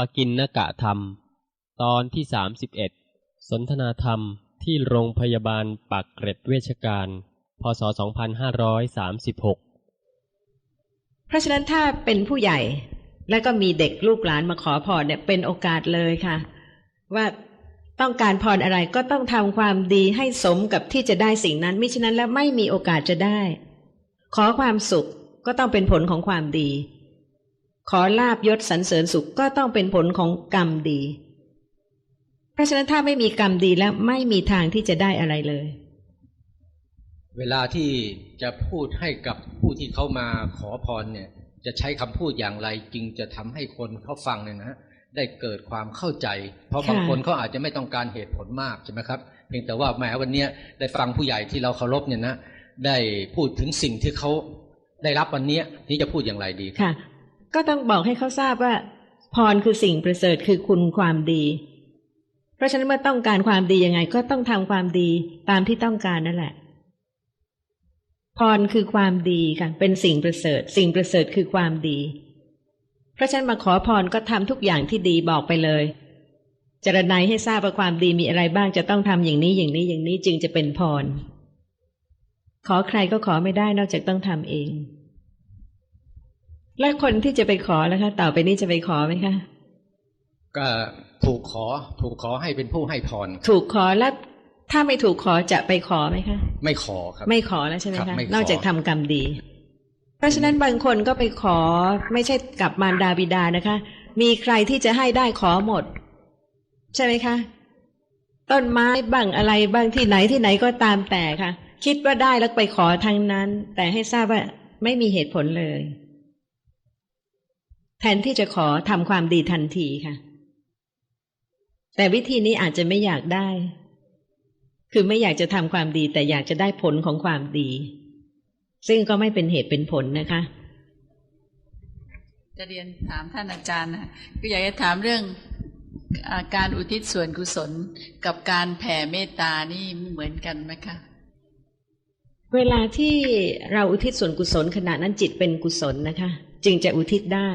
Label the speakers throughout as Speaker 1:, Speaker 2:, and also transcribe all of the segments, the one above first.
Speaker 1: ปกินนกะธรรม ตอนที่สามสิบเอ็ดสนทนาธรรมที่โรงพยาบาลปากเกร็ดเวชการ พศ 2536
Speaker 2: เพราะฉะนั้นถ้าเป็นผู้ใหญ่แล้วก็มีเด็กลูกหลานมาขอพรเนี่ยเป็นโอกาสเลยค่ะ ว่าต้องการพรอะไรก็ต้องทำความดีให้สมกับที่จะได้สิ่งนั้น มิฉะนั้นแล้วไม่มีโอกาสจะได้ ขอความสุขก็ต้องเป็นผลของความดี ขอลาบยศสรรเสริญสุขก็ต้องเป็นผลของกรรมดี เพราะฉะนั้นถ้าไม่มีกรรมดีแล้วไม่มีทางที่จะได้อะไรเลย
Speaker 3: เวลาที่จะพูดให้กับผู้ที่เขามาขอพรเนี่ย จะใช้คำพูดอย่างไรจึงจะทำให้คนเขาฟังเนี่ยนะได้เกิดความเข้าใจ เพราะ
Speaker 2: ค่ะ
Speaker 3: บางคนเขาอาจจะไม่ต้องการเหตุผลมากใช่ไหมครับเพียงแต่ว่าแหมวันเนี้ยได้ฟังผู้ใหญ่ที่เราเคารพเนี่ยนะได้พูดถึงสิ่งที่เขาได้รับวันเนี้ยนี่จะพูดอย่างไรดี
Speaker 2: ค่ะ ก็ต้องบอกให้เขาทราบว่า พรคือสิ่งประเสริฐคือคุณความดี เพราะฉะนั้นเมื่อต้องการความดียังไง ก็ต้องทำความดีตามที่ต้องการนั่นแหละ พรคือความดีค่ะเป็นสิ่งประเสริฐ สิ่งประเสริฐคือความดี เพราะฉะนั้นมาขอพรก็ทำทุกอย่างที่ดีบอกไปเลยจรณัยให้ทราบว่าความดีมีอะไรบ้างจะต้องทำอย่างนี้อย่างนี้อย่างนี้จึงจะเป็นพร ขอใครก็ขอไม่ได้นอกจากต้องทำเอง และคนที่จะไปขอแล้วคะต่อไปนี้จะไปขอไหมคะ
Speaker 3: ก็ถูกขอ ถูกขอให้เป็นผู้ให้พร
Speaker 2: ถูกขอแล้วถ้าไม่ถูกขอจะไปขอไหมคะ
Speaker 3: ไม่ขอครับ
Speaker 2: ไม่ขอแล้วใช่ไหม
Speaker 3: ครั
Speaker 2: คะ
Speaker 3: บไม่ขอ
Speaker 2: นอกจากทำกรรมดี เพราะฉะนั้นบางคนก็ไปขอไม่ใช่กับมารดาบิดานะคะ มีใครที่จะให้ได้ขอหมด ใช่ไหมคะ ต้นไม้บ้างอะไรบ้างที่ไหนที่ไหนก็ตามแต่ค่ะ คิดว่าได้แล้วไปขอทางนั้น แต่ให้ทราบว่าไม่มีเหตุผลเลย แทนที่จะขอทำความดีทันทีค่ะ แต่วิธีนี้อาจจะไม่อยากได้ คือไม่อยากจะทำความดี แต่อยากจะได้ผลของความดี ซึ่งก็ไม่เป็นเหตุเป็นผลนะคะ
Speaker 4: จะเรียนถามท่านอาจารย์นะก็อยากจะถามเรื่องอาการอุทิศส่วนกุศลกับการแผ่เมตตานี่เหมือนกันไหมคะ
Speaker 2: เวลาที่เราอุทิศส่วนกุศลขณะนั้นจิตเป็นกุศลนะคะ จึงจะอุทิศได้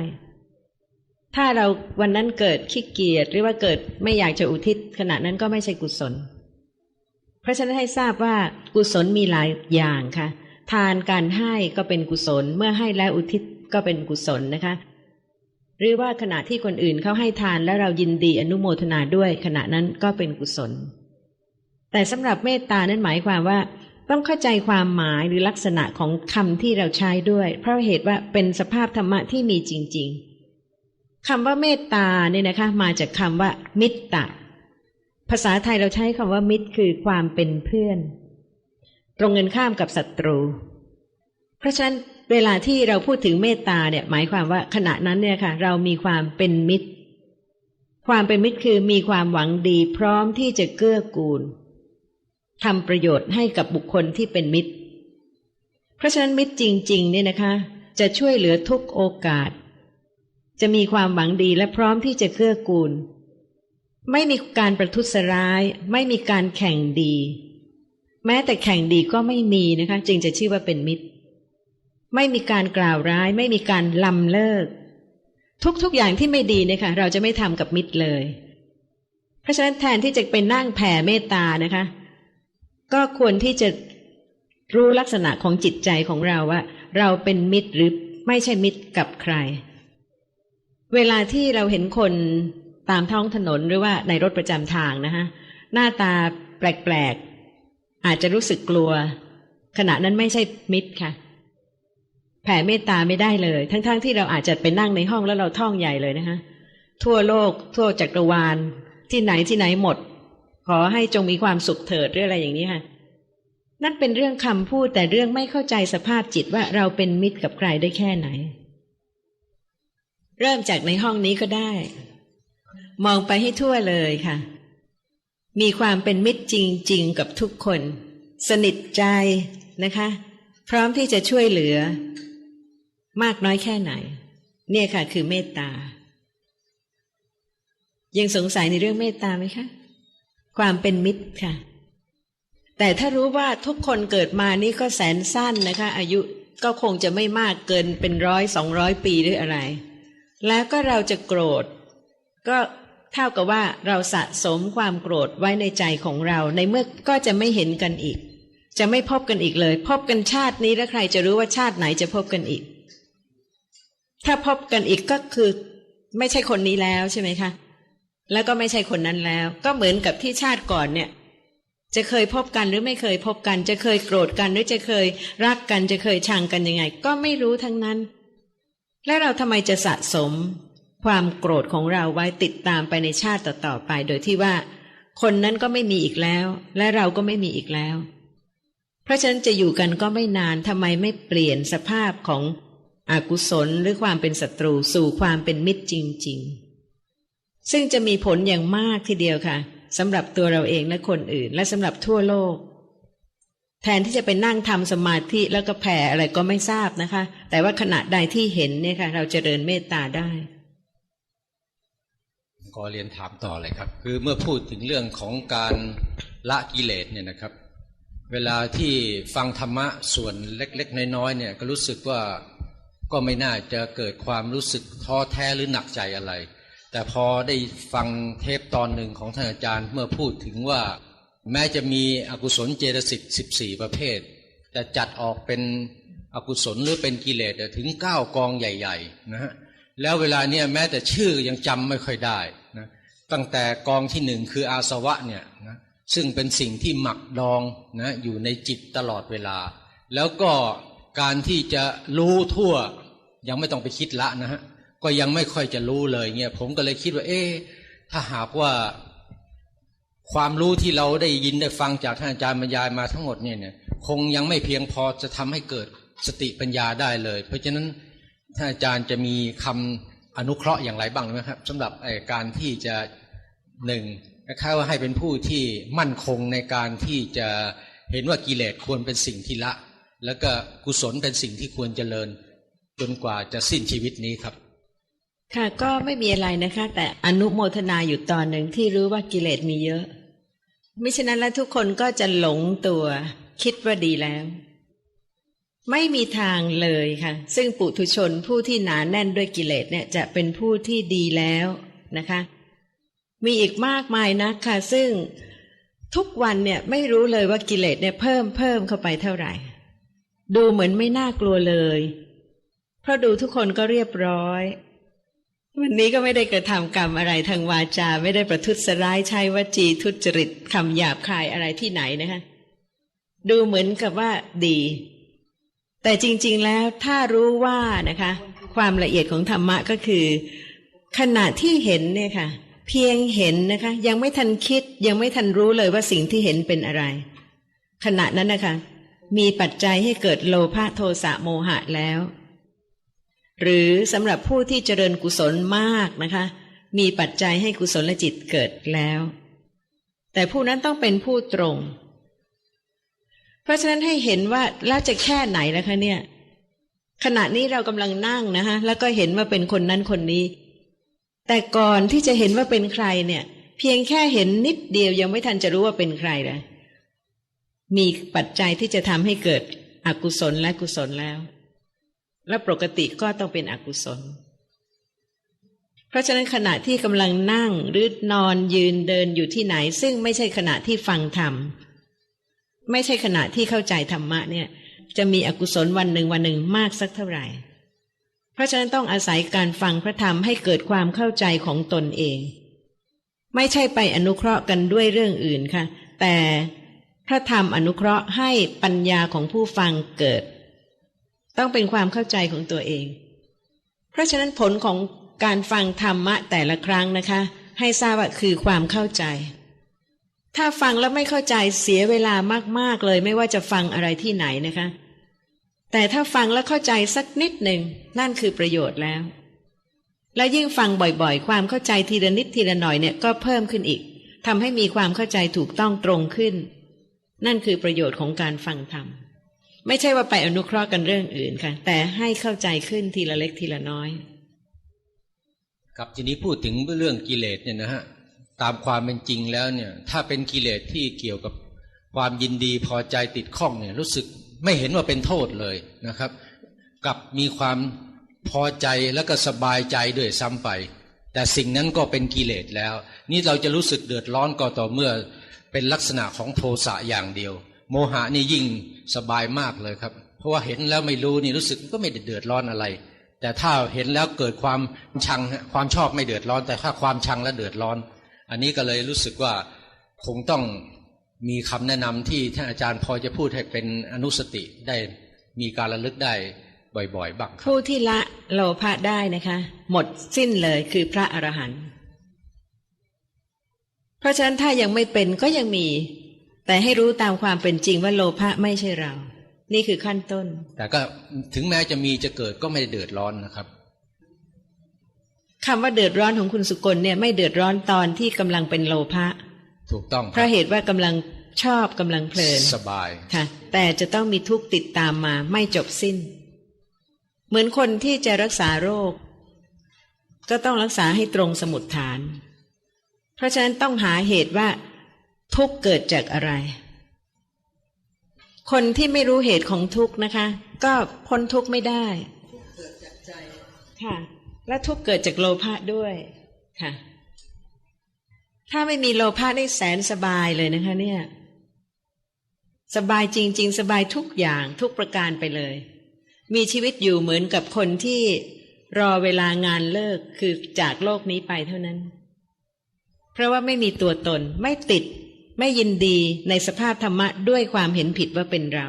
Speaker 2: ถ้าเราวันนั้นเกิดขี้เกียจหรือว่าเกิดไม่อยากจะอุทิศขณะนั้นก็ไม่ใช่กุศล เพราะฉะนั้นให้ทราบว่ากุศลมีหลายอย่างค่ะ ทานการให้ก็เป็นกุศล เมื่อให้แล้วอุทิศก็เป็นกุศลนะคะ หรือว่าขณะที่คนอื่นเขาให้ทานแล้วเรายินดีอนุโมทนาด้วยขณะนั้นก็เป็นกุศล แต่สำหรับเมตตานั้นหมายความว่า ต้องเข้าใจความหมายหรือลักษณะของคำที่เราใช้ด้วย เพราะเหตุว่าเป็นสภาพธรรมะที่มีจริง ๆ คำว่าเมตตาเนี่ยนะคะ มาจากคำว่า มิตตะภาษาไทยเราใช้คำว่า มิตรคือความเป็นเพื่อน ตรงเงินข้ามกับศัตรู เพราะฉะนั้นเวลาที่เราพูดถึงเมตตาเนี่ย หมายความว่าขณะนั้นเนี่ยค่ะ เรามีความเป็นมิตร ความเป็นมิตรคือมีความหวังดีพร้อมที่จะเกื้อกูลทำประโยชน์ให้กับบุคคลที่เป็นมิตร เพราะฉะนั้นมิตรจริง ๆ เนี่ยนะคะ จะช่วยเหลือทุกโอกาส จะมีความหวังดีและพร้อมที่จะเกื้อกูล ไม่มีการประทุษร้าย ไม่มีการแข่งดี แม้แต่แข่งดีก็ไม่มีนะคะ จึงจะชื่อว่าเป็นมิตร ไม่มีการกล่าวร้าย ไม่มีการลำเลิก ทุกๆอย่างที่ไม่ดีเนี่ยค่ะเราจะไม่ทำกับมิตรเลย เพราะฉะนั้นแทนที่จะเป็นนั่งแผ่เมตตานะคะ ก็ควรที่จะรู้ลักษณะของจิตใจของเราว่า เราเป็นมิตรหรือไม่ใช่มิตรกับใคร เวลาที่เราเห็นคนตามท้องถนนหรือว่าในรถประจำทางนะคะหน้าตาแปลกๆ อาจจะรู้สึกกลัว ขณะนั้นไม่ใช่มิตรค่ะ แผ่เมตตาไม่ได้เลย ทั้งๆทที่เราอาจจะไปนั่งในห้องแล้วเราท่องใหญ่เลยนะคะทั่วโลก ทั่วจักรวาล ที่ไหนที่ไหนหมด ขอให้จงมีความสุขเถิดหรืออะไรอย่างนี้ค่ะ นั่นเป็นเรื่องคำพูดแต่เรื่องไม่เข้าใจสภาพจิตว่าเราเป็นมิตรกับใครได้แค่ไหน เริ่มจากในห้องนี้ก็ได้ มองไปให้ทั่วเลยค่ะ มีความเป็นมิตรจริง ๆ กับทุกคน สนิทใจนะคะ พร้อมที่จะช่วยเหลือ มากน้อยแค่ไหน เนี่ยค่ะ คือเมตตา ยังสงสัยในเรื่องเมตตาไหมคะ ความเป็นมิตรค่ะ แต่ถ้ารู้ว่าทุกคนเกิดมานี่ก็แสนสั้นนะคะ อายุก็คงจะไม่มากเกินเป็นร้อยสองร้อยปีหรืออะไร แล้วก็เราจะโกรธ ก็เท่ากับว่าเราสะสมความโกรธไว้ในใจของเราในเมื่อก็จะไม่เห็นกันอีก จะไม่พบกันอีกเลย พบกันชาตินี้แล้วใครจะรู้ว่าชาติไหนจะพบกันอีก ถ้าพบกันอีกก็คือ ไม่ใช่คนนี้แล้วใช่ไหมคะ แล้วก็ไม่ใช่คนนั้นแล้ว ก็เหมือนกับที่ชาติก่อนเนี่ยจะเคยพบกันหรือไม่เคยพบกัน จะเคยโกรธกันหรือจะเคยรักกันจะเคยชังกันยังไง ก็ไม่รู้ทั้งนั้น และเราทำไมจะสะสม ความโกรธของเราไว้ติดตามไปในชาติต่อๆไป โดยที่ว่า คนนั้นก็ไม่มีอีกแล้ว และเราก็ไม่มีอีกแล้ว เพราะฉะนั้นจะอยู่กันก็ไม่นานทำไมไม่เปลี่ยนสภาพของอกุศลหรือความเป็นศัตรูสู่ความเป็นมิตรจริง ๆ ซึ่งจะมีผลอย่างมากทีเดียวค่ะสำหรับตัวเราเองและคนอื่น และสำหรับทั่วโลก แทนที่จะไปนั่งทำสมาธิแล้วก็แผ่อะไรก็ไม่ทราบนะคะ แต่ว่าขณะใดที่เห็นเนี่ยค่ะ เราจเจริญเมตตาได้
Speaker 3: ขอเรียนถามต่อเลยครับ คือเมื่อพูดถึงเรื่องของการละกิเลสเนี่ยนะครับ เวลาที่ฟังธรรมะส่วนเล็ก ๆ น้อยๆเนี่ยก็รู้สึกว่าก็ไม่น่าจะเกิดความรู้สึกท้อแท้หรือหนักใจอะไร แต่พอได้ฟังเทปตอนหนึ่งของท่านอาจารย์เมื่อพูดถึงว่า แม้จะมีอกุศลเจตสิกสิบสี่ประเภท แต่จัดออกเป็นอกุศลหรือเป็นกิเลสถึงเก้ากองใหญ่ๆนะฮะแล้วเวลาเนี้ยแม้แต่ชื่อยังจำไม่ค่อยได้นะตั้งแต่กองที่หนึ่งคืออาสวะเนี่ยนะซึ่งเป็นสิ่งที่หมักดองนะอยู่ในจิตตลอดเวลา แล้วก็การที่จะรู้ทั่วยังไม่ต้องไปคิดละนะฮะก็ยังไม่ค่อยจะรู้เลยเงี้ยผมก็เลยคิดว่า เอ๊ะถ้าหากว่า ความรู้ที่เราได้ยินได้ฟังจากท่านอาจารย์บรรยายมาทั้งหมดเนี่ยเนี่ยคงยังไม่เพียงพอจะทำให้เกิดสติปัญญาได้เลย เพราะฉะนั้นท่านอาจารย์จะมีคำอนุเคราะห์อย่างไรบ้างไหมครับสำหรับการที่จะหนึ่งนะครับว่าให้เป็นผู้ที่มั่นคงในการที่จะเห็นว่ากิเลสควรเป็นสิ่งที่ละ แล้วก็กุศลเป็นสิ่งที่ควรเจริญ จนกว่าจะสิ้นชีวิตนี้ครับ
Speaker 2: ค่ะก็ไม่มีอะไรนะคะ แต่อนุโมทนาอยู่ตอนหนึ่งที่รู้ว่ากิเลสมีเยอะมิฉะนั้นแล้วทุกคนก็จะหลงตัว คิดว่าดีแล้ว ไม่มีทางเลยค่ะ ซึ่งปุถุชนผู้ที่หนาแน่นด้วยกิเลสเนี่ยจะเป็นผู้ที่ดีแล้วนะคะ มีอีกมากมายนะค่ะซึ่งทุกวันเนี่ยไม่รู้เลยว่ากิเลสเนี่ยเพิ่มเพิ่มเข้าไปเท่าไหร่ ดูเหมือนไม่น่ากลัวเลย เพราะดูทุกคนก็เรียบร้อย วันนี้ก็ไม่ได้กระทำกรรมอะไรทางวาจา ไม่ได้ประทุษร้ายใช้วจีทุจริตคำหยาบคายอะไรที่ไหนนะคะ ดูเหมือนกับว่าดี แต่จริง ๆ แล้วถ้ารู้ว่านะคะ ความละเอียดของธรรมะก็คือ ขณะที่เห็นเนี่ยค่ะ เพียงเห็นนะคะ ยังไม่ทันคิดยังไม่ทันรู้เลยว่าสิ่งที่เห็นเป็นอะไร ขณะนั้นนะคะ มีปัจจัยให้เกิดโลภะโทสะโมหะแล้ว หรือสำหรับผู้ที่เจริญกุศลมากนะคะ มีปัจจัยให้กุศลจิตเกิดแล้ว แต่ผู้นั้นต้องเป็นผู้ตรง เพราะฉะนั้นให้เห็นว่าแล้วจะแค่ไหนแล้วคะเนี่ย ขณะนี้เรากำลังนั่งนะคะแล้วก็เห็นว่าเป็นคนนั้นคนนี้ แต่ก่อนที่จะเห็นว่าเป็นใครเนี่ย เพียงแค่เห็นนิดเดียวยังไม่ทันจะรู้ว่าเป็นใครเลยมีปัจจัยที่จะทำให้เกิดอกุศลและกุศลแล้ว และปกติก็ต้องเป็นอกุศล เพราะฉะนั้นขณะที่กำลังนั่งหรือนอนยืนเดินอยู่ที่ไหน ซึ่งไม่ใช่ขณะที่ฟังธรรม ไม่ใช่ขณะที่เข้าใจธรรมะเนี่ย จะมีอกุศลวันหนึ่งวันหนึ่งมากสักเท่าไหร่ เพราะฉะนั้นต้องอาศัยการฟังพระธรรมให้เกิดความเข้าใจของตนเอง ไม่ใช่ไปอนุเคราะห์กันด้วยเรื่องอื่นค่ะ แต่พระธรรมอนุเคราะห์ให้ปัญญาของผู้ฟังเกิด ต้องเป็นความเข้าใจของตัวเอง เพราะฉะนั้นผลของการฟังธรรมะแต่ละครั้งนะคะ ให้ทราบว่าคือความเข้าใจ ถ้าฟังแล้วไม่เข้าใจเสียเวลามากๆเลย ไม่ว่าจะฟังอะไรที่ไหนนะคะ แต่ถ้าฟังแล้วเข้าใจสักนิดหนึ่งนั่นคือประโยชน์แล้ว และยิ่งฟังบ่อยๆ ความเข้าใจทีละนิดทีละหน่อยเนี่ยก็เพิ่มขึ้นอีกทำให้มีความเข้าใจถูกต้องตรงขึ้น นั่นคือประโยชน์ของการฟังธรรม ไม่ใช่ว่าไปอนุเคราะห์กันเรื่องอื่นค่ะ แต่ให้เข้าใจขึ้นทีละเล็กทีละน้อย
Speaker 3: ครับทีนี้พูดถึงเรื่องกิเลสเนี่ยนะฮะตามความเป็นจริงแล้วเนี่ย ถ้าเป็นกิเลสที่เกี่ยวกับความยินดีพอใจติดข้องเนี่ย รู้สึกไม่เห็นว่าเป็นโทษเลยนะครับ กับมีความพอใจแล้วก็สบายใจด้วยซ้ำไป แต่สิ่งนั้นก็เป็นกิเลสแล้ว นี่เราจะรู้สึกเดือดร้อนก็ต่อเมื่อเป็นลักษณะของโทสะอย่างเดียว โมหะนี่ยิ่งสบายมากเลยครับ เพราะว่าเห็นแล้วไม่รู้นี่รู้สึกก็ไม่เดือดร้อนอะไร แต่ถ้าเห็นแล้วเกิดความชังความชอบไม่เดือดร้อน แต่ถ้าความชังแล้วเดือดร้อน อันนี้ก็เลยรู้สึกว่าคงต้องมีคำแนะนำที่ท่านอาจารย์พอจะพูดให้เป็นอนุสติได้มีการระลึกได้บ่อยๆบ้างครับ
Speaker 2: ผู้ที่ละโลภะได้นะคะ หมดสิ้นเลยคือพระอรหันต์เพราะฉะนั้นถ้ายังไม่เป็นก็ยังมี แต่ให้รู้ตามความเป็นจริงว่าโลภะไม่ใช่เรา นี่คือขั้นต้น
Speaker 3: แต่ก็ถึงแม้จะมีจะเกิดก็ไม่ได้เดือดร้อนนะครับ
Speaker 2: คำว่าเดือดร้อนของคุณสุกลเนี่ยไม่เดือดร้อนตอนที่กำลังเป็นโลภะ
Speaker 3: ถูกต้อง
Speaker 2: เพราะเหตุว่ากำลังชอบกำลังเพลิน
Speaker 3: สบาย
Speaker 2: ค่ะ แต่จะต้องมีทุกข์ติดตามมาไม่จบสิ้น เหมือนคนที่จะรักษาโรค ก็ต้องรักษาให้ตรงสมุดฐาน เพราะฉะนั้นต้องหาเหตุว่า ทุกข์เกิดจากอะไร คนที่ไม่รู้เหตุของทุกข์นะคะ ก็พ้นทุกข์ไม่ได้ค่ะ และทุกข์เกิดจากโลภะด้วยค่ะ ถ้าไม่มีโลภะได้แสนสบายเลยนะคะ เนี่ย สบายจริง ๆ สบายทุกอย่างทุกประการไปเลย มีชีวิตอยู่เหมือนกับคนที่รอเวลางานเลิกคือจากโลกนี้ไปเท่านั้น เพราะว่าไม่มีตัวตนไม่ติด ไม่ยินดีในสภาพธรรมะด้วยความเห็นผิดว่าเป็นเรา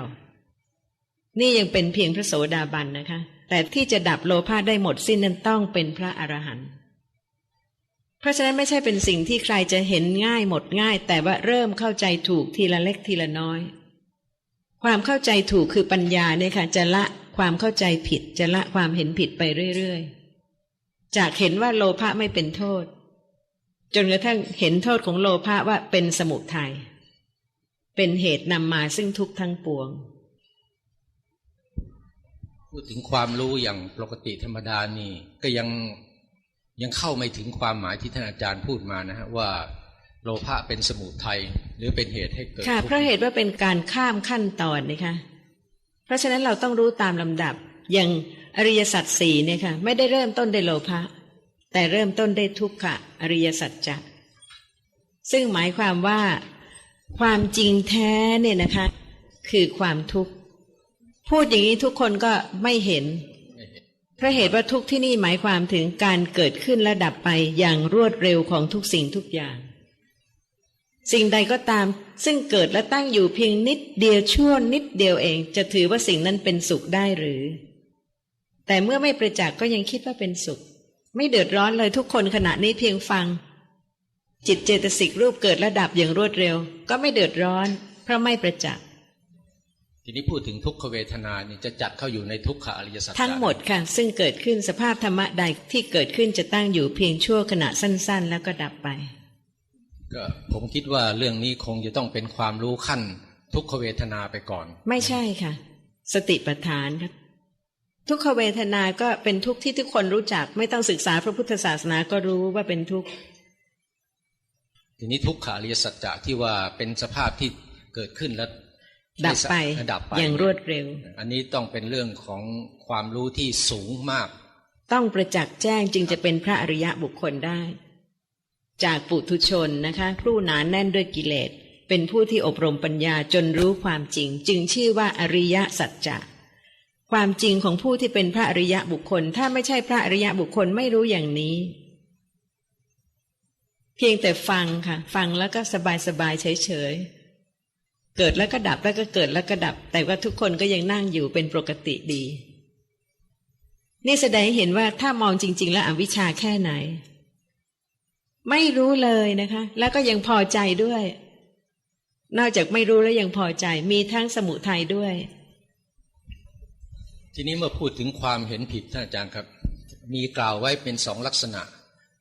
Speaker 2: นี่ยังเป็นเพียงพระโสดาบันนะคะ แต่ที่จะดับโลภะได้หมดสิ้นนั้นต้องเป็นพระอรหันต์เพราะฉะนั้นไม่ใช่เป็นสิ่งที่ใครจะเห็นง่ายหมดง่าย แต่ว่าเริ่มเข้าใจถูกทีละเล็กทีละน้อย ความเข้าใจถูกคือปัญญาเนี่ยค่ะจะละความเข้าใจผิดจะละความเห็นผิดไปเรื่อยๆ จากเห็นว่าโลภะไม่เป็นโทษ จนกระทั่งเห็นโทษของโลภะว่าเป็นสมุทยัยเป็นเหตุนำมาซึ่งทุกข์ทั้งปวง
Speaker 3: พูดถึงความรู้อย่างปกติธรรมดานี่ ก็ยังยังเข้าไม่ถึงความหมายที่ท่านอาจารย์พูดมานะฮะว่าโลภะเป็นสมุทัยหรือเป็นเหตุให้เกิด
Speaker 2: ค่ะ
Speaker 3: ทุก
Speaker 2: เพราะเหตุว่าเป็นการข้ามขั้นตอนนะคะเพราะฉะนั้นเราต้องรู้ตามลำดับอย่างอริยสัจสี่เนี่ยค่ะไม่ได้เริ่มต้นด้วยโลภะ แต่เริ่มต้นได้ทุกขะอริยสัจจะซึ่งหมายความว่า ความจริงแท้เนี่ยนะคะ คือความทุกข์ พูดอย่างนี้ทุกคนก็ไม่เห็นพราะเหตุว่าทุกข์ที่นี่หมายความถึงการเกิดขึ้นและดับไปอย่างรวดเร็วของทุกสิ่งทุกอย่าง สิ่งใดก็ตาม ซึ่งเกิดและตั้งอยู่เพียงนิดเดียวชั่วนิดเดียวเอง จะถือว่าสิ่งนั้นเป็นสุขได้หรือ แต่เมื่อไม่ประจักษ์ก็ยังคิดว่าเป็นสุข ไม่เดือดร้อนเลยทุกคนขณะนี้เพียงฟัง จิตเจตสิกรูปเกิดและดับอย่างรวดเร็ว ก็ไม่เดือดร้อน เพราะไม่ประจักษ์
Speaker 3: ทีนี้พูดถึงทุกขเวทนานี่จะจัดเข้าอยู่ในทุกขอริยสัจจะ
Speaker 2: ทั้งหมดค่ะ ซึ่งเกิดขึ้นสภาพธรรมะใดที่เกิดขึ้นจะตั้งอยู่เพียงชั่วขณะสั้น ๆ แล้วก็ดับไป
Speaker 3: ก็ผมคิดว่าเรื่องนี้คงจะต้องเป็นความรู้ขั้น ทุกขเวทนาไปก่อน
Speaker 2: ไม่ใช่ค่ะ สติปัฏฐานครับ ทุกขเวทนาก็เป็นทุกข์ที่ทุกคนรู้จัก ไม่ต้องศึกษาพระพุทธศาสนาก็รู้ว่าเป็นทุกข์
Speaker 3: ทีนี้ทุกขอริยสัจจะที่ว่าเป็นสภาพที่เกิดขึ้นแล้ว
Speaker 2: ดับไป
Speaker 3: ดับไป
Speaker 2: อย่างรวดเร็ว
Speaker 3: อันนี้ต้องเป็นเรื่องของความรู้ที่สูงมาก
Speaker 2: ต้องประจักษ์แจ้งจึงจะเป็นพระอริยะบุคคลได้ จากปุถุชนนะคะผู้หนานแน่นด้วยกิเลส เป็นผู้ที่อบรมปัญญาจนรู้ความจริง จึงชื่อว่าอริยสัจจะ ความจริงของผู้ที่เป็นพระอริยะบุคคล ถ้าไม่ใช่พระอริยะบุคคลไม่รู้อย่างนี้ เพียงแต่ฟังค่ะ ฟังแล้วก็สบายสบายๆเฉยเกิดแล้วก็ดับแล้วก็เกิดแล้วก็ดับ แต่ว่าทุกคนก็ยังนั่งอยู่เป็นปกติดี นี่แสดงให้เห็นว่าถ้ามองจริง ๆ แล้วอวิชชาแค่ไหน ไม่รู้เลยนะคะ แล้วก็ยังพอใจด้วย นอกจากไม่รู้แล้วยังพอใจ มีทั้งสมุทัยด้วย
Speaker 3: ทีนี้เมื่อพูดถึงความเห็นผิดท่านอาจารย์ครับ มีกล่าวไว้เป็นสองลักษณะ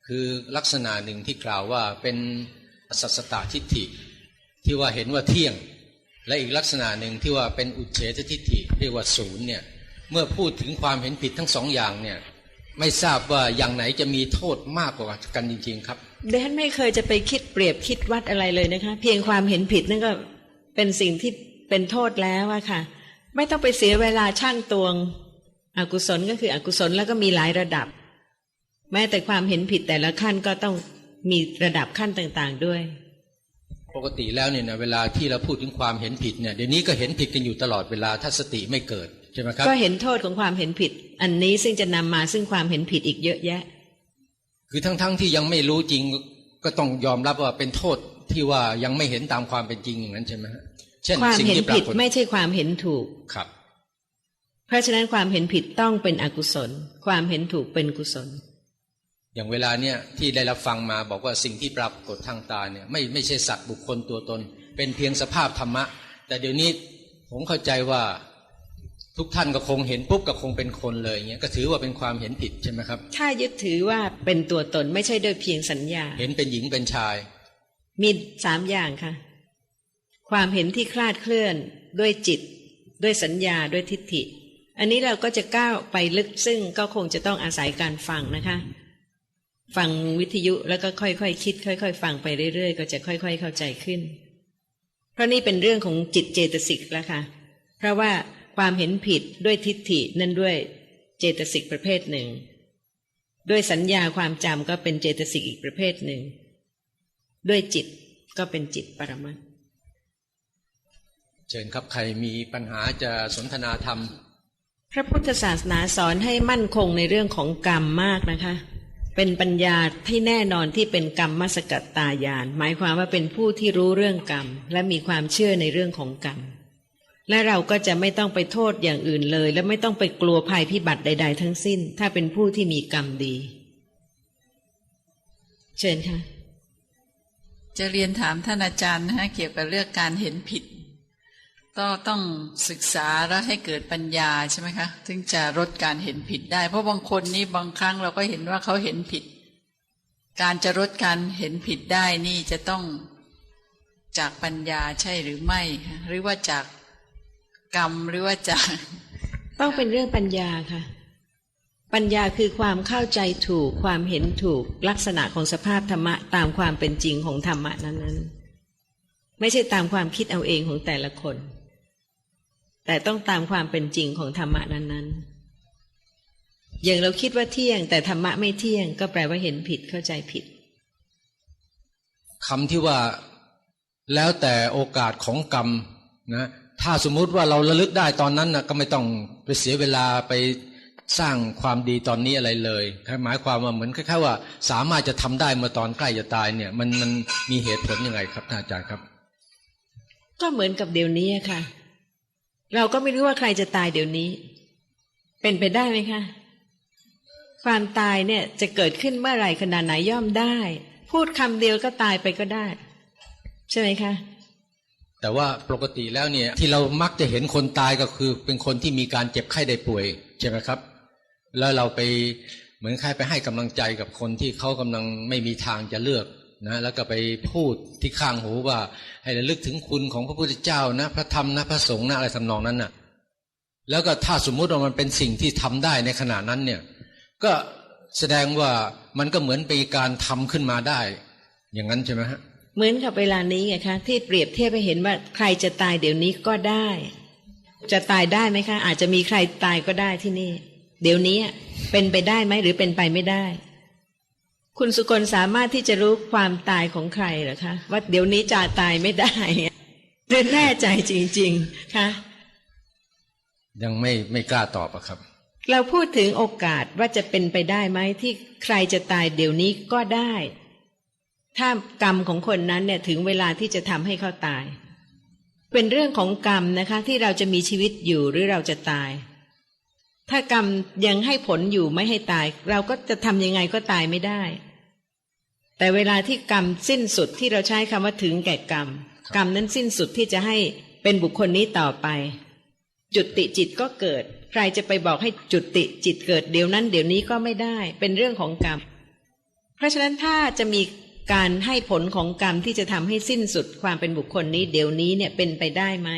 Speaker 3: คือลักษณะหนึ่งที่กล่าวว่าเป็นสัสตตทิฏฐิ ที่ว่าเห็นว่าเที่ยง และอีกลักษณะหนึ่งที่ว่าเป็นอุเฉททิฏฐิเรียกว่าศูนย์เนี่ยเมื่อพูดถึงความเห็นผิดทั้งสองอย่างเนี่ยไม่ทราบว่าอย่างไหนจะมีโทษมากกว่ากันจริง ๆ ครับ
Speaker 2: เดนไม่เคยจะไปคิดเปรียบคิดวัดอะไรเลยนะคะ เพียงความเห็นผิดนั่นก็เป็นสิ่งที่เป็นโทษแล้วอะค่ะ ไม่ต้องไปเสียเวลาช่างตวง อกุศลก็คืออกุศลแล้วก็มีหลายระดับ แม้แต่ความเห็นผิดแต่ละขั้นก็ต้องมีระดับขั้นต่างๆด้วย
Speaker 3: ปกติแล้วเนี่ยนะเวลาที่เราพูดถึงความเห็นผิดเนี่ยเดี๋ยวนี้ก็เห็นผิดกันอยู่ตลอดเวลาถ้าสติไม่เกิดใช่ไหมครับ
Speaker 2: ก็เห็นโทษของความเห็นผิด อันนี้ซึ่งจะนำมาซึ่งความเห็นผิดอีกเยอะแยะ
Speaker 3: คือทั้งๆที่ยังไม่รู้จริงก็ต้องยอมรับว่าเป็นโทษที่ว่ายังไม่เห็นตามความเป็นจริงอย่างนั้นใช่ไหมฮะ เช่น
Speaker 2: ความ
Speaker 3: สิ่ง
Speaker 2: เห็น
Speaker 3: ที่ปรา
Speaker 2: ผิด
Speaker 3: กฏ
Speaker 2: ไม่ใช่ความเห็นถูก
Speaker 3: ครับ
Speaker 2: เพราะฉะนั้นความเห็นผิดต้องเป็นอกุศล ความเห็นถูกเป็นกุศล
Speaker 3: อย่างเวลาเนี่ยที่ได้รับฟังมาบอกว่าสิ่งที่ปรากฏทางตาเนี่ยไม่ไม่ใช่สัตว์บุคคลตัวตน เป็นเพียงสภาพธรรมะ แต่เดี๋ยวนี้ผมเข้าใจว่าทุกท่านก็คงเห็นปุ๊บก็คงเป็นคนเลยเงี้ยก็ถือว่าเป็นความเห็นผิดใช่ไหมครับ
Speaker 2: ถ้ายึดถือว่าเป็นตัวตนไม่ใช่โดยเพียงสัญญา
Speaker 3: เห็นเป็นหญิงเป็นชาย
Speaker 2: มีสามอย่างค่ะ ความเห็นที่คลาดเคลื่อนด้วยจิต ด้วยสัญญาด้วยทิฏฐิ อันนี้เราก็จะก้าวไปลึกซึ่งก็คงจะต้องอาศัยการฟังนะคะ ฟังวิทยุแล้วก็ค่อยๆคคิด ค่อย ๆ ฟังไปเรื่อย ๆ ก็จะค่อย ๆ เข้าใจขึ้น เพราะนี่เป็นเรื่องของจิตเจตสิกแล้วค่ะ เพราะว่าความเห็นผิดด้วยทิฏฐินั่นด้วยเจตสิกประเภทหนึ่ง ด้วยสัญญาความจำก็เป็นเจตสิกอีกประเภทหนึ่ง ด้วยจิตก็เป็นจิตปรมัตถ์
Speaker 3: เชิญครับใครมีปัญหาจะสนทนาธรรม
Speaker 2: พระพุทธศาสนาสอนให้มั่นคงในเรื่องของกรรมมากนะคะ เป็นปัญญาที่แน่นอนที่เป็นกรรมมสกัตตายาน หมายความว่าเป็นผู้ที่รู้เรื่องกรรม และมีความเชื่อในเรื่องของกรรม และเราก็จะไม่ต้องไปโทษอย่างอื่นเลย และไม่ต้องไปกลัวภัยพิบัติใด ๆ ทั้งสิ้น ถ้าเป็นผู้ที่มีกรรมดี เชิญค่ะ
Speaker 4: จะเรียนถามท่านอาจารย์นะฮะเกี่ยวกับเรื่องการเห็นผิด ก็ต้องศึกษาแล้วให้เกิดปัญญาใช่ไหมคะถึงจะลดการเห็นผิดได้ เพราะบางคนนี่บางครั้งเราก็เห็นว่าเขาเห็นผิด การจะลดการเห็นผิดได้นี่จะต้องจากปัญญาใช่หรือไม่คะหรือว่าจากกรรมหรือว่าจาก
Speaker 2: ต้องเป็นเรื่องปัญญาค่ะ ปัญญาคือความเข้าใจถูกความเห็นถูกลักษณะของสภาพธรรมะตามความเป็นจริงของธรรมะนั้นๆ ไม่ใช่ตามความคิดเอาเองของแต่ละคน แต่ต้องตามความเป็นจริงของธรรมะนั้นๆ อย่างเราคิดว่าเที่ยง แต่ธรรมะไม่เที่ยง ก็แปลว่าเห็นผิดเข้าใจผิด
Speaker 3: คำที่ว่าแล้วแต่โอกาสของกรรมนะถ้าสมมุติว่าเราระลึกได้ตอนนั้นนะก็ไม่ต้องไปเสียเวลาไปสร้างความดีตอนนี้อะไรเลยหมายความว่าเหมือนคล้ายๆว่า สามารถจะทำได้เมื่อตอนใกล้จะตายเนี่ย มันมันมีเหตุผลยังไงครับท่านอาจารย์ครับ
Speaker 2: ก็เหมือนกับเดี๋ยวนี้อะค่ะ เราก็ไม่รู้ว่าใครจะตายเดี๋ยวนี้ เป็นไปได้ไหมคะ ความตายเนี่ยจะเกิดขึ้นเมื่อไหร่ขนาดไหนย่อมได้ พูดคำเดียวก็ตายไปก็ได้ ใช่ไหมคะ
Speaker 3: แต่ว่าปกติแล้วเนี่ย ที่เรามักจะเห็นคนตายก็คือ เป็นคนที่มีการเจ็บไข้ได้ป่วย ใช่ไหมครับ แล้วเราไปเหมือนใครไปให้กำลังใจกับคนที่เขากำลังไม่มีทางจะเลือก นะแล้วก็ไปพูดที่ข้างหูว่า ให้ระลึกถึงคุณของพระพุทธเจ้านะ พระธรรมนะพระสงฆ์นะอะไรทำนองนั้นน่ะ แล้วก็ถ้าสมมุติว่ามันเป็นสิ่งที่ทำได้ในขณะนั้นเนี่ย ก็แสดงว่ามันก็เหมือนเป็นการทำขึ้นมาได้ อย่างนั้นใช่ไหมฮะ
Speaker 2: เหมือนกับเวลานี้ไงคะที่เปรียบเทียบไปเห็นว่าใครจะตายเดี๋ยวนี้ก็ได้ จะตายได้ไหมคะ อาจจะมีใครตายก็ได้ที่นี่ เดี๋ยวนี้เป็นไปได้ไหมหรือเป็นไปไม่ได้ คุณสุกลสามารถที่จะรู้ความตายของใครเหรอคะ ว่าเดี๋ยวนี้จะตายไม่ได้หรือแน่ใจจริง ๆคะ
Speaker 3: ยังไม่ไม่กล้าตอบอะครับ
Speaker 2: เราพูดถึงโอกาสว่าจะเป็นไปได้ไหมที่ใครจะตายเดี๋ยวนี้ก็ได้ ถ้ากรรมของคนนั้นเนี่ยถึงเวลาที่จะทำให้เขาตาย เป็นเรื่องของกรรมนะคะ ที่เราจะมีชีวิตอยู่หรือเราจะตาย ถ้ากรรมยังให้ผลอยู่ไม่ให้ตาย เราก็จะทำยังไงก็ตายไม่ได้ แต่เวลาที่กรรมสิ้นสุดที่เราใช้คำว่าถึงแก่กรรม
Speaker 3: ครับ
Speaker 2: กรรมนั้นสิ้นสุดที่จะให้เป็นบุคคลนี้ต่อไป จุติจิตก็เกิด ใครจะไปบอกให้จุติจิตเกิดเดี๋ยวนั้น เดี๋ยวนี้ก็ไม่ได้ เป็นเรื่องของกรรม เพราะฉะนั้นถ้าจะมีการให้ผลของกรรมที่จะทำให้สิ้นสุดความเป็นบุคคลนี้เดี๋ยวนี้เนี่ยเป็นไปได้ไหม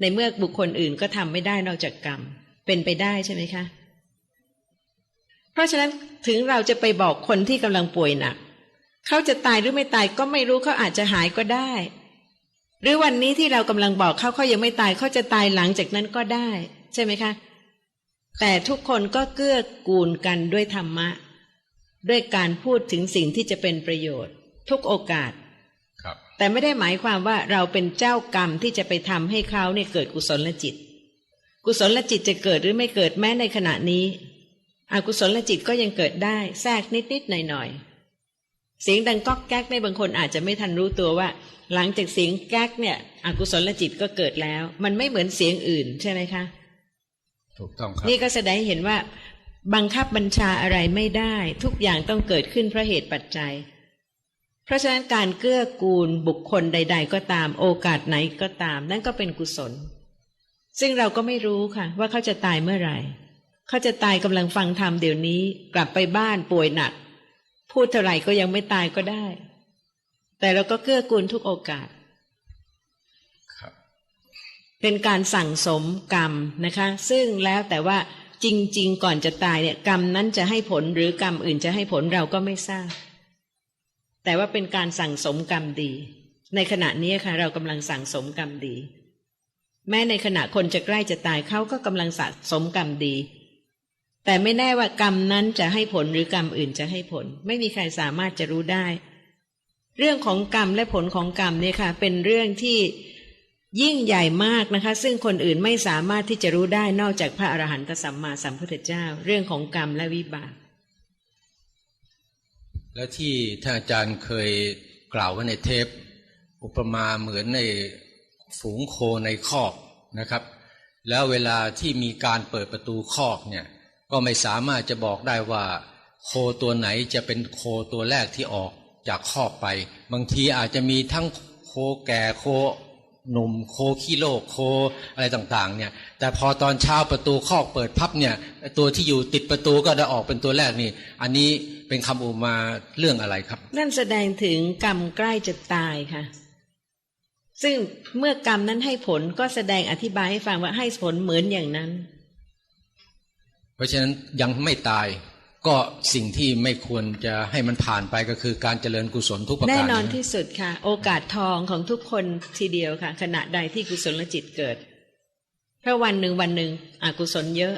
Speaker 2: ในเมื่อบุคคลอื่นก็ทำไม่ได้นอกจากกรรม เป็นไปได้ใช่ไหมคะ เพราะฉะนั้นถึงเราจะไปบอกคนที่กำลังป่วยหนักเขาจะตายหรือไม่ตายก็ไม่รู้เขาอาจจะหายก็ได้ หรือวันนี้ที่เรากำลังบอกเขาเขายังไม่ตายเขาจะตายหลังจากนั้นก็ได้ ใช่ไหมคะ แต่ทุกคนก็เกื้อกูลกันด้วยธรรมะ ด้วยการพูดถึงสิ่งที่จะเป็นประโยชน์ ทุกโอกาส
Speaker 3: ครับ
Speaker 2: แต่ไม่ได้หมายความว่าเราเป็นเจ้ากรรมที่จะไปทำให้เขาเนี่ยเกิดกุศลจิต กุศลจิตจะเกิดหรือไม่เกิดแม้ในขณะนี้ อกุศลจิตก็ยังเกิดได้แทรกนิดๆหน่อยๆเสียงดังก๊อกแก๊กในบางคนอาจจะไม่ทันรู้ตัวว่า หลังจากเสียงแก๊กเนี่ย อกุศลจิตก็เกิดแล้ว มันไม่เหมือนเสียงอื่นใช่ไหมคะ
Speaker 3: ถูกต้องครับ
Speaker 2: นี่ก็แสดงให้เห็นว่า บังคับบัญชาอะไรไม่ได้ ทุกอย่างต้องเกิดขึ้นเพราะเหตุปัจจัย เพราะฉะนั้นการเกื้อกูลบุคคลใด ๆ ก็ตาม โอกาสไหนก็ตาม นั่นก็เป็นกุศล ซึ่งเราก็ไม่รู้ค่ะ ว่าเขาจะตายเมื่อไหร่ เขาจะตายกำลังฟังธรรมเดี๋ยวนี้ กลับไปบ้านป่วยหนัก พูดเท่าไหร่ก็ยังไม่ตายก็ได้ แต่เราก็เกื้อกูลทุกโอกาส
Speaker 3: ครับ
Speaker 2: เป็นการสั่งสมกรรมนะคะ ซึ่งแล้วแต่ว่าจริง ๆ ก่อนจะตายเนี่ย กรรมนั้นจะให้ผลหรือกรรมอื่นจะให้ผลเราก็ไม่ทราบ แต่ว่าเป็นการสั่งสมกรรมดี ในขณะนี้ค่ะ เรากำลังสั่งสมกรรมดี แม้ในขณะคนจะใกล้จะตายเขาก็กำลังสะสมกรรมดี แต่ไม่แน่ว่ากรรมนั้นจะให้ผลหรือกรรมอื่นจะให้ผล ไม่มีใครสามารถจะรู้ได้ เรื่องของกรรมและผลของกรรมเนี่ยค่ะ เป็นเรื่องที่ยิ่งใหญ่มากนะคะ ซึ่งคนอื่นไม่สามารถที่จะรู้ได้นอกจากพระอรหันตสัมมาสัมพุทธเจ้า เรื่องของกรรมและวิบาก
Speaker 3: แล้วที่ท่านอาจารย์เคยกล่าวไว้ในเทป อุปมาเหมือนใน ฝูงโคในคอกนะครับ แล้วเวลาที่มีการเปิดประตูคอกเนี่ยก็ไม่สามารถจะบอกได้ว่า โคตัวไหนจะเป็นโคตัวแรกที่ออกจากคอกไป บางทีอาจจะมีทั้งโคแก่โคหนุ่มโคขี้โลกโคอะไรต่างๆ เนี่ย แต่พอตอนเช้าประตูคอกเปิดพับเนี่ย ตัวที่อยู่ติดประตูก็ได้ออกเป็นตัวแรกนี่ อันนี้เป็นคำอุมาเรื่องอะไรครับ
Speaker 2: นั่นแสดงถึงกรรมใกล้จะตายค่ะ ซึ่งเมื่อกรรมนั้นให้ผลก็แสดงอธิบายให้ฟังว่าให้ผลเหมือนอย่างนั้น
Speaker 3: เพราะฉะนั้นยังไม่ตายก็สิ่งที่ไม่ควรจะให้มันผ่านไปก็คือการเจริญกุศลทุกประการ
Speaker 2: แน่นอน
Speaker 3: นะ
Speaker 2: ที่สุดค่ะ โอกาสทองของทุกคนทีเดียวค่ะ ขณะใดที่กุศลจิตเกิดเพราะวันหนึ่งวันหนึ่งอกุศลเยอะ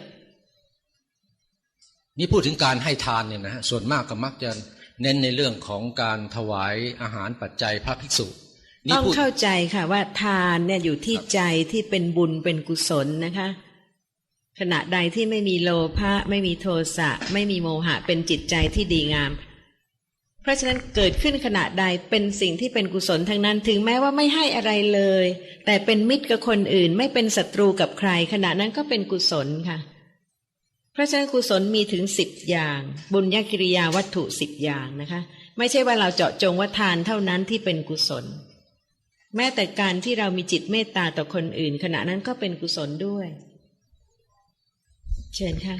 Speaker 3: นี่พูดถึงการให้ทานเนี่ยนะฮะส่วนมากก็มักจะเน้นในเรื่องของการถวายอาหารปัจจัยพระภิกษุนี่
Speaker 2: ต้องเข้าใจค่ะว่าทานเนี่ยอยู่ที่ใจที่เป็นบุญเป็นกุศลนะคะ ขณะใดที่ไม่มีโลภะไม่มีโทสะไม่มีโมหะเป็นจิตใจที่ดีงาม เพราะฉะนั้นเกิดขึ้นขณะใดเป็นสิ่งที่เป็นกุศลทั้งนั้นถึงแม้ว่าไม่ให้อะไรเลย แต่เป็นมิตรกับคนอื่น ไม่เป็นศัตรูกับใคร ขณะนั้นก็เป็นกุศลค่ะ เพราะฉะนั้นกุศลมีถึงสิบอย่าง บุญญกิริยาวัตถุสิบอย่างนะคะ ไม่ใช่ว่าเราเจาะจงว่าทานเท่านั้นที่เป็นกุศล แม้แต่การที่เรามีจิตเมตตาต่อคนอื่น ขณะนั้นก็เป็นกุศลด้วย เชิญค่ะ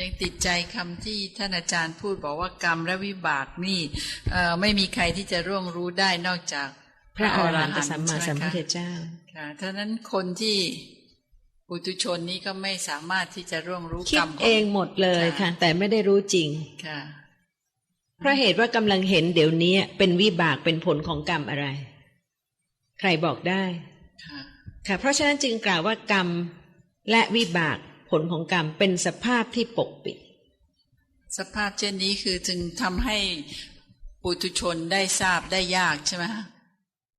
Speaker 4: ยังติดใจคำที่ท่านอาจารย์พูดบอกว่ากรรมและวิบากนี่เอ่อไม่มีใครที่จะร่วงรู้ได้นอกจาก
Speaker 2: พระอรหันตสัมมาสัมพุทธ
Speaker 4: ใช่ไหคะ
Speaker 2: เจ้า
Speaker 4: ค่ะท่านั้นคนที่ปุถุชนนี้ก็ไม่สามารถที่จะร่วงรู้
Speaker 2: คิ
Speaker 4: กร
Speaker 2: ด
Speaker 4: รมข
Speaker 2: เองหมดเลยค่ะ แต่ไม่ได้รู้จริง
Speaker 4: ค่ะ
Speaker 2: เพราะเหตุว่ากำลังเห็นเดี๋ยวนี้เป็นวิบากเป็นผลของกรรมอะไร ใครบอกได้
Speaker 4: ค่ะ
Speaker 2: ค่ะ เพราะฉะนั้นจึงกล่าวว่ากรรมและวิบากผลของกรรมเป็นสภาพที่ปกปิด
Speaker 4: สภาพเช่นนี้คือจึงทำให้ปุถุชนได้ทราบได้ยากใช่ไหมคะ